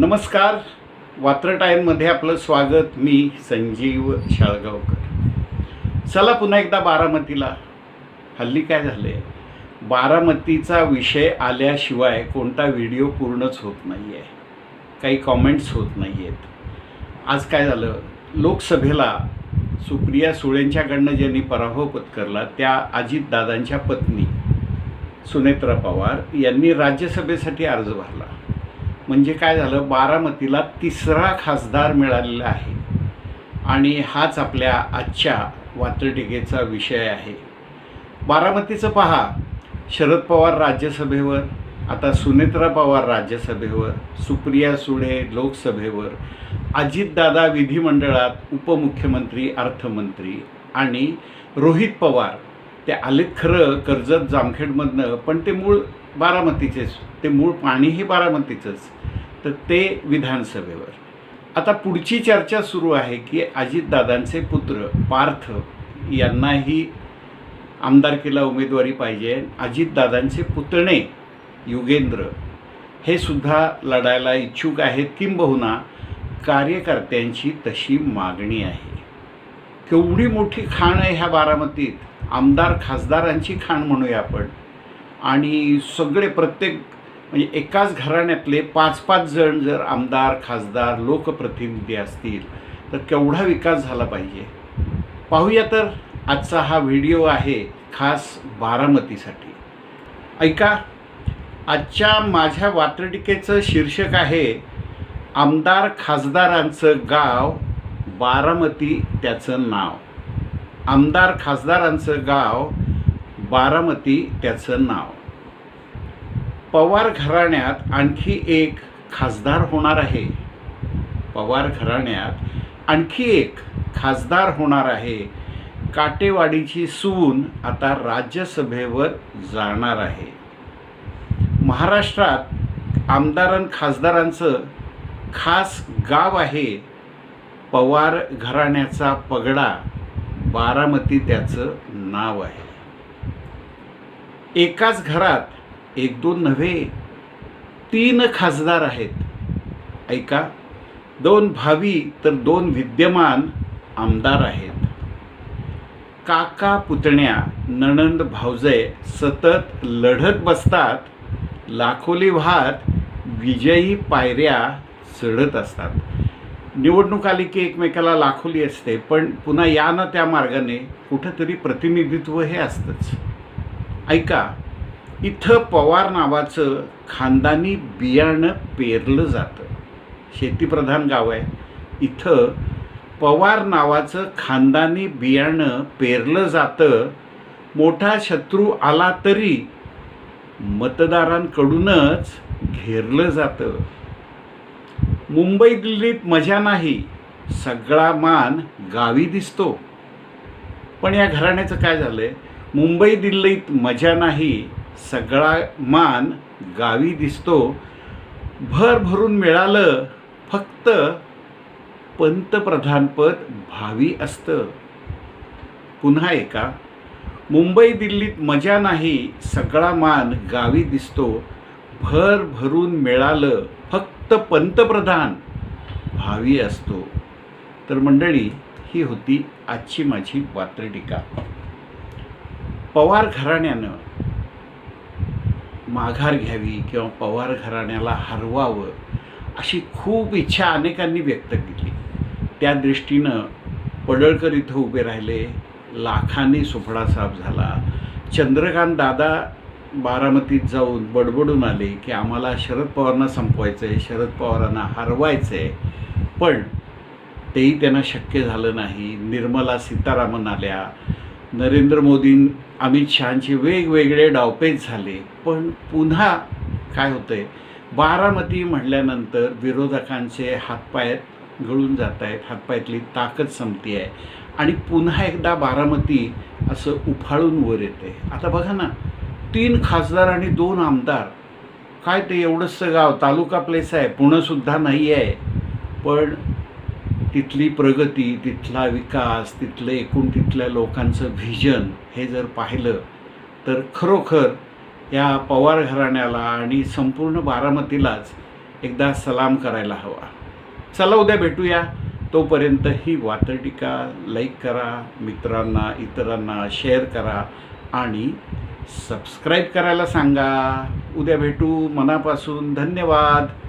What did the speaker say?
नमस्कार. वात्र टाईममध्ये आपलं स्वागत. मी संजीव शाळगावकर. चला पुन्हा एकदा बारामतीला. हल्ली काय झालं आहे बारामतीचा विषय आल्याशिवाय कोणता व्हिडिओ पूर्णच होत नाही आहे काही कॉमेंट्स होत नाही आहेत आज काय झालं? लोकसभेला सुप्रिया सुळेंच्याकडनं ज्यांनी पराभव पत्करला त्या अजितदादांच्या पत्नी सुनेत्रा पवार यांनी राज्यसभेसाठी अर्ज भरला. म्हणजे काय झालं? बारामतीला तिसरा खासदार मिळालेला आहे. आणि हाच आपल्या आजच्या वात्रटिकेचा विषय आहे. बारामतीचं पहा. शरद पवार राज्यसभेवर आता सुनेत्रा पवार राज्यसभेवर सुप्रिया सुळे लोकसभेवर अजितदादा विधिमंडळात उपमुख्यमंत्री अर्थमंत्री आणि रोहित पवार ते आलेत खरं कर्जत जामखेडमधनं पण ते मूळ बारामतीचेच. ते मूळ पाणीही बारामतीचंच. तर ते विधानसभेवर. आता पुढची चर्चा सुरू आहे की अजितदादांचे पुत्र पार्थ यांनाही आमदारकीला उमेदवारी पाहिजे. अजितदादांचे पुतणे युगेंद्र. हे सुद्धा लढायला इच्छुक आहेत किंबहुना कार्यकर्त्यांची तशी मागणी आहे. केवढी मोठी खाण आहे ह्या बारामतीत? आमदार खासदारांची खाण म्हणूया आपण. आणि सगळे प्रत्येक म्हणजे एकाच घराण्यातले पाच पाच जण जर आमदार खासदार लोकप्रतिनिधी असतील तर केवढा विकास झाला पाहिजे? पाहूया तर आजचा हा व्हिडिओ आहे खास बारामतीसाठी. ऐका आजच्या माझ्या वात्रटिकेचं शीर्षक आहे आमदार खासदारांचं गाव बारामती त्याचं नाव. आमदार खासदारांचं गाव बारामती त्याचं नाव. पवार घराण्यात आणखी एक खासदार होणार आहे. पवार घराण्यात आणखी एक खासदार होणार आहे. काटेवाडीची सून आता राज्यसभेवर जाणार आहे. महाराष्ट्रात आमदारां खासदारांचं खास गाव आहे पवार घराण्याचा पगडा. बारामती त्याचं नाव आहे. एकाच घरात एक दोन नव्हे तीन खासदार आहेत. ऐका दोन भावी तर दोन विद्यमान आमदार आहेत. काका पुतण्या नणंद भावजय सतत लढत बसतात लाखोली भात विजयी पायऱ्या चढत असतात. निवडणूक आली की एकमेकाला लाखोली असते पण पुन्हा या ना त्या मार्गाने कुठंतरी प्रतिनिधित्व हे असतंच. ऐका इथं पवार नावाचं खानदानी बियाणं पेरलं जातं. शेतीप्रधान गाव आहे. इथं पवार नावाचं खानदानी बियाणं पेरलं जातं. मोठा शत्रू आला तरी मतदारांकडूनच घेरलं जातं. मुंबई दिल्लीत मजा नाही. सगळा मान गावी दिसतो. पण या घराण्याचं काय झालं आहे मुंबई दिल्लीत मजा नाही. सगळा मान गावी दिसतो. भर भरून मिळालं फक्त पंतप्रधानपद भावी असतं. पुन्हा एका मुंबई दिल्लीत मजा नाही. सगळा मान गावी दिसतो. भर भरून मिळालं फक्त पंतप्रधान भावी असतो तर मंडळी ही होती आजची माझी वात्रटिका पवार घराण्यानं माघार घ्यावी किंवा पवार घराण्याला हरवावं अशी खूप इच्छा अनेकांनी व्यक्त केली. त्या दृष्टीनं पडळकर इथं उभे राहिले लाखांनी सुफडा साफ झाला. चंद्रकांत दादा बारामतीत जाऊन बडबडून आले की आम्हाला शरद पवारांना संपवायचं आहे शरद पवारांना हरवायचं आहे पण तेही त्यांना शक्य झालं नाही. निर्मला सीतारामन आल्या. नरेंद्र मोदी अमित शहाचे वेगवेगळे डावपेच झाले. पण पुन्हा काय होतं आहे बारामती म्हटल्यानंतर विरोधकांचे हातपाय गळून जात आहेत हातपायातली ताकद संपती आहे आणि पुन्हा एकदा बारामती असं उफाळून वर येते आता बघा ना तीन खासदार आणि दोन आमदार. काय ते एवढंसं गाव तालुका प्लेस आहे पुणंसुद्धा नाही आहे पण तिथली प्रगती तिथला विकास तिथलं एकूण तिथल्या लोकांचं व्हिजन हे जर पाहिलं तर खरोखर या पवार घराण्याला आणि संपूर्ण बारामतीलाच एकदा सलाम करायला हवा. चला उद्या भेटूया. तोपर्यंत ही वातटिका लाईक करा मित्रांना इतरांना शेअर करा आणि सबस्क्राईब करायला सांगा. उद्या भेटू. मनापासून धन्यवाद.